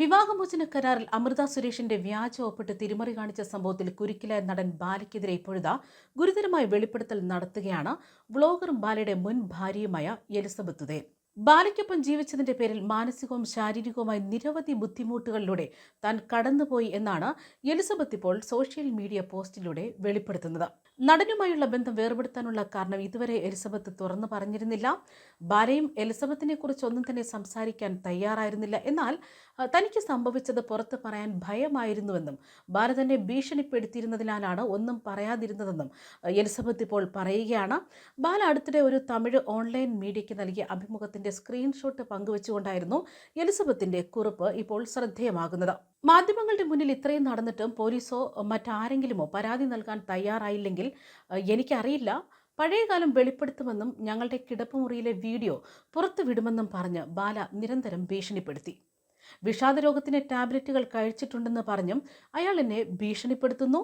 വിവാഹമോചന കരാറിൽ അമൃത സുരേഷിന്റെ വ്യാജ ഒപ്പിട്ട് തിരിമറി കാണിച്ച സംഭവത്തിൽ കുരുക്കിലായ നടൻ ബാലയ്ക്കെതിരെ ഇപ്പോഴിതാ ഗുരുതരമായ വെളിപ്പെടുത്തൽ നടത്തുകയാണ് വ്ളോഗറും ബാലയുടെ മുൻ ഭാര്യയുമായ എലിസബത്ത് ഉദയൻ ബാലയ്ക്കൊപ്പം ജീവിച്ചതിന്റെ പേരിൽ മാനസികവും ശാരീരികവുമായി നിരവധി ബുദ്ധിമുട്ടുകളിലൂടെ താൻ കടന്നുപോയി എന്നാണ് എലിസബത്ത് ഇപ്പോൾ സോഷ്യൽ മീഡിയ പോസ്റ്റിലൂടെ വെളിപ്പെടുത്തുന്നത്. നടനുമായുള്ള ബന്ധം വേർപെടുത്താനുള്ള കാരണം ഇതുവരെ എലിസബത്ത് തുറന്നു പറഞ്ഞിരുന്നില്ല. ബാലയും എലിസബത്തിനെ കുറിച്ച് ഒന്നും തന്നെ സംസാരിക്കാൻ തയ്യാറായിരുന്നില്ല. എന്നാൽ തനിക്ക് സംഭവിച്ചത് പുറത്ത് പറയാൻ ഭയമായിരുന്നുവെന്നും ബാല തന്നെ ഭീഷണിപ്പെടുത്തിയിരുന്നതിനാലാണ് ഒന്നും പറയാതിരുന്നതെന്നും എലിസബത്ത് ഇപ്പോൾ പറയുകയാണ്. ബാല അടുത്തിടെ ഒരു തമിഴ് ഓൺലൈൻ മീഡിയയ്ക്ക് നൽകിയ അഭിമുഖത്തിന്റെ സ്ക്രീൻഷോട്ട് പങ്കുവച്ചുകൊണ്ടായിരുന്നു എലിസബത്തിന്റെ കുറിപ്പ് ഇപ്പോൾ ശ്രദ്ധേയമാകുന്നത്. മാധ്യമങ്ങളുടെ മുന്നിൽ ഇത്രയും നടന്നിട്ടും പോലീസോ മറ്റാരെങ്കിലുമോ പരാതി നൽകാൻ തയ്യാറായില്ലെങ്കിൽ എനിക്കറിയില്ല. പഴയകാലം വെളിപ്പെടുത്തുമെന്നും ഞങ്ങളുടെ കിടപ്പുമുറിയിലെ വീഡിയോ പുറത്തുവിടുമെന്നും പറഞ്ഞ് ബാല നിരന്തരം ഭീഷണിപ്പെടുത്തി. വിഷാദരോഗത്തിന് ടാബ്ലറ്റുകൾ കഴിച്ചിട്ടുണ്ടെന്ന് പറഞ്ഞും അയാൾ എന്നെ ഭീഷണിപ്പെടുത്തുന്നു.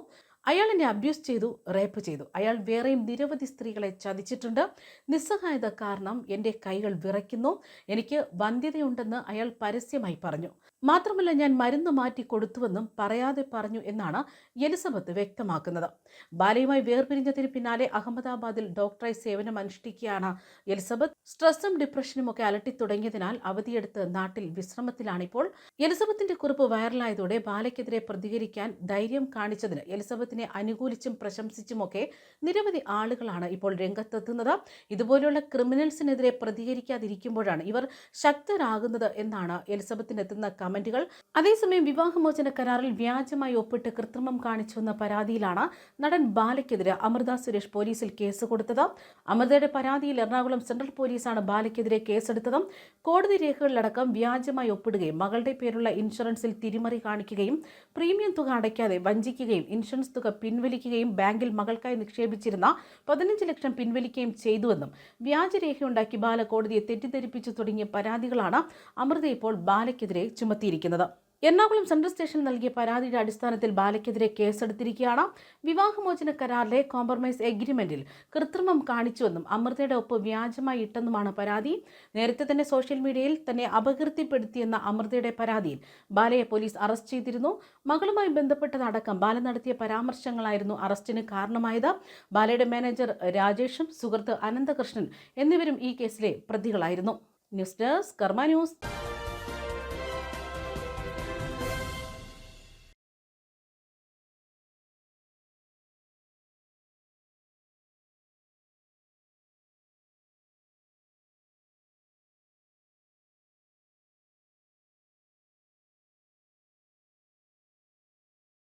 അയാൾ എന്നെ അബ്യൂസ് ചെയ്തു റേപ്പ് ചെയ്തു. അയാൾ വേറെയും നിരവധി സ്ത്രീകളെ ചതിച്ചിട്ടുണ്ട്. നിസ്സഹായത കാരണം എന്റെ കൈകൾ വിറയ്ക്കുന്നു. എനിക്ക് വന്ധ്യതയുണ്ടെന്ന് അയാൾ പരസ്യമായി പറഞ്ഞു. മാത്രമല്ല ഞാൻ മരുന്ന് മാറ്റി കൊടുത്തുവെന്നും പറയാതെ പറഞ്ഞു എന്നാണ് എലിസബത്ത് വ്യക്തമാക്കുന്നത്. ബാലയുമായി വേർപിരിഞ്ഞതിന് പിന്നാലെ അഹമ്മദാബാദിൽ ഡോക്ടറായി സേവനം അനുഷ്ഠിക്കുകയാണ് എലിസബത്ത്. സ്ട്രെസ്സും ഡിപ്രഷനും ഒക്കെ അലട്ടി തുടങ്ങിയതിനാൽ അവധിയെടുത്ത് നാട്ടിൽ വിശ്രമത്തിലാണിപ്പോൾ. എലിസബത്തിന്റെ കുറിപ്പ് വൈറലായതോടെ ബാലയ്ക്കെതിരെ പ്രതികരിക്കാൻ ധൈര്യം കാണിച്ചതിന് എലിസബത്തിനെ അനുകൂലിച്ചും പ്രശംസിച്ചുമൊക്കെ നിരവധി ആളുകളാണ് ഇപ്പോൾ രംഗത്തെത്തുന്നത്. ഇതുപോലെയുള്ള ക്രിമിനൽസിനെതിരെ പ്രതികരിക്കാതിരിക്കുമ്പോഴാണ് ഇവർ ശക്തരാകുന്നത് എന്നാണ് എലിസബത്തിനെത്തുന്ന കമന്റുകൾ. അതേസമയം വിവാഹമോചന കരാറിൽ വ്യാജമായി ഒപ്പിട്ട് കൃത്രിമം കാണിച്ചുവെന്ന പരാതിയിലാണ് നടൻ ബാലയ്ക്കെതിരെ അമൃത സുരേഷ് പോലീസിൽ കേസ് കൊടുത്തത്. അമൃതയുടെ പരാതിയിൽ എറണാകുളം സെൻട്രൽ പോലീസാണ് ബാലയ്ക്കെതിരെ കേസെടുത്തത് കോടതി രേഖകളിലടക്കം വ്യാജമായി ഒപ്പിടുകയും മകളുടെ പേരുള്ള ഇൻഷുറൻസിൽ തിരിമറി കാണിക്കുകയും പ്രീമിയം തുക അടയ്ക്കാതെ വഞ്ചിക്കുകയും ഇൻഷുറൻസ് തുക പിൻവലിക്കുകയും ബാങ്കിൽ മകൾക്കായി നിക്ഷേപിച്ചിരുന്ന പതിനഞ്ച് ലക്ഷം പിൻവലിക്കുകയും ചെയ്തുവെന്നും വ്യാജരേഖയുണ്ടാക്കി ബാല കോടതിയെ തെറ്റിദ്ധരിപ്പിച്ചു തുടങ്ങിയ പരാതികളാണ് അമൃത ഇപ്പോൾ ബാലയ്ക്കെതിരെ ചുമത്തിയിരിക്കുന്നത്. എറണാകുളം സെൻട്രൽ സ്റ്റേഷനിൽ നൽകിയ പരാതിയുടെ അടിസ്ഥാനത്തിൽ ബാലയ്ക്കെതിരെ കേസെടുത്തിരിക്കുകയാണ്. വിവാഹമോചന കരാറിലെ കോംപ്രമൈസ് എഗ്രിമെന്റിൽ കൃത്രിമം കാണിച്ചുവെന്നും അമൃതയുടെ ഒപ്പ് വ്യാജമായി ഇട്ടെന്നുമാണ് പരാതി. നേരത്തെ തന്നെ സോഷ്യൽ മീഡിയയിൽ തന്നെ അപകീർത്തിപ്പെടുത്തിയെന്ന അമൃതയുടെ പരാതിയിൽ ബാലയെ പോലീസ് അറസ്റ്റ് ചെയ്തിരുന്നു. മകളുമായി ബന്ധപ്പെട്ടതടക്കം ബാല നടത്തിയ പരാമർശങ്ങളായിരുന്നു അറസ്റ്റിന് കാരണമായത്. ബാലയുടെ മാനേജർ രാജേഷും സുഹൃത്ത് അനന്തകൃഷ്ണൻ എന്നിവരും ഈ കേസിലെ പ്രതികളായിരുന്നു. News desk Karma news.